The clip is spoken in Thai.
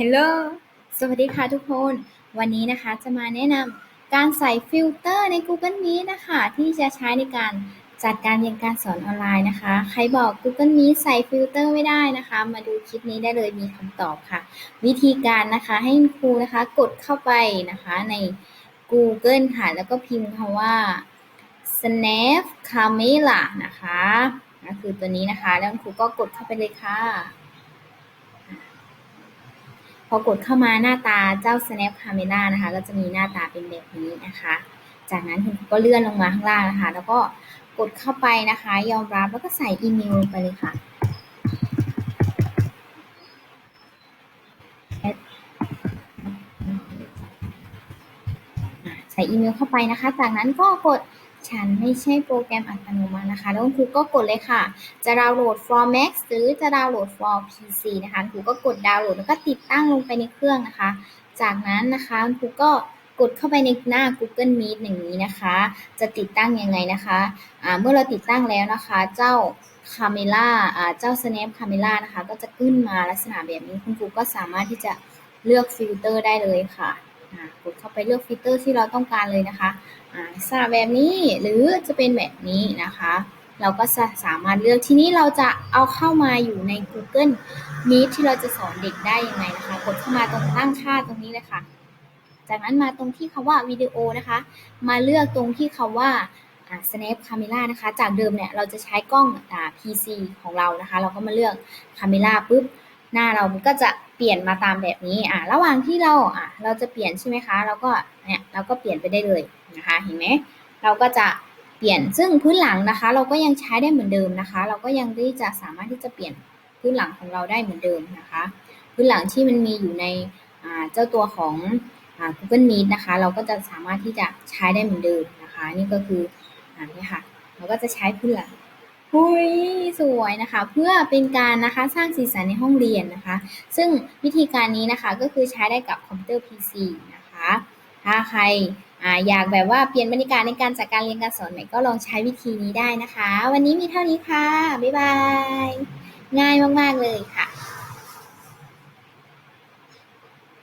Hello สวัสดีค่ะทุกคน วันนี้นะคะจะมาแนะนำการใส่ฟิลเตอร์ใน Google Meet นะคะ ที่จะใช้ในการจัดการเรียนการสอนออนไลน์นะคะ ใครบอก Google Meet ใส่ฟิลเตอร์ไม่ได้นะคะ มาดูคลิปนี้ได้เลยมีคำตอบค่ะ วิธีการนะคะให้ครูนะคะกดเข้าไปนะคะใน Google ค่ะ แล้วก็พิมพ์คำว่า snap camera นะคะก็คือตัวนี้นะคะ แล้วครูก็กดเข้าไปเลยค่ะ อกดเข้ามาหน้าตาเจ้า snap camera นะคะ ก็จะมีหน้าตาเป็นแบบนี้นะคะ จากนั้นคุณก็เลื่อนลงมาข้างล่างนะคะ แล้วก็กดเข้าไปนะคะ ยอมรับแล้วก็ใส่อีเมลไปเลยค่ะ ใส่อีเมลเข้าไปนะคะ จากนั้นก็กด ฉันไม่ใช่โปรแกรมอัตโนมัตินะคะ แล้วคุณครูก็กดเลยค่ะ จะดาวน์โหลด for Mac หรือจะดาวน์โหลด for PC นะคะคุณครูก็กดดาวน์โหลดแล้วก็ติดตั้งลงไปในเครื่องนะคะ จากนั้นนะคะคุณครูก็กดเข้าไปในหน้า Google Meet อย่างนี้นะคะ จะติดตั้งยังไงนะคะะเมื่อเราติดตั้งแล้วนะคะ เจ้า Camera เจ้า Snap Camera นะคะ ก็จะขึ้นมาลักษณะแบบนี้ คุณครูก็สามารถที่จะเลือกฟิลเตอร์ได้เลยค่ะ กดเข้าไปเลือกฟิลเตอร์ที่เราต้องการเลยนะคะสาแบบนี้หรือจะเป็นแบบนี้นะคะ เราก็จะสามารถเลือกทีนี้เราจะเอาเข้ามาอยู่ใน Google Meet ที่เราจะสอนเด็กได้ยังไงนะคะ กดเข้ามาตรงตั้งค่าตรงนี้เลยค่ะ จากนั้นมาตรงที่คำว่าวิดีโอนะคะ มาเลือกตรงที่คำว่า snap camera นะคะ จากเดิมเนี่ยเราจะใช้กล้อง PC ของเรานะคะ เราก็มาเลือก camera ปุ๊บ หน้าเราก็จะเปลี่ยนมาตามแบบนี้อ่าระหว่างที่เราอ่าเราจะเปลี่ยนใช่ไหมคะเราก็เนี่ยเราก็เปลี่ยนไปได้เลยนะคะเห็นไหมเราก็จะเปลี่ยนซึ่งพื้นหลังนะคะ เราก็ยังใช้ได้เหมือนเดิมนะคะ เราก็ยังที่จะสามารถที่จะเปลี่ยนพื้นหลังของเราได้เหมือนเดิมนะคะ พื้นหลังที่มันมีอยู่ในเจ้าตัวของ Google Meet นะคะ เราก็จะสามารถที่จะใช้ได้เหมือนเดิมนะคะ นี่ก็คือนี่ค่ะเราก็จะใช้พื้นหลัง หุยสวยนะคะ เพื่อเป็นการนะคะสร้างสีสันในห้องเรียนนะคะ ซึ่งวิธีการนี้นะคะก็คือใช้ได้กับคอมพิวเตอร์ PC นะคะ ถ้าใครออยากแบบว่าเปลี่ยนบรรยากาศในการจัดการเรียนการสอนใหม่ก็ลองใช้วิธีนี้ได้นะคะ วันนี้มีเท่านี้ค่ะ บ๊ายบาย ง่ายมาก ๆ เลยค่ะ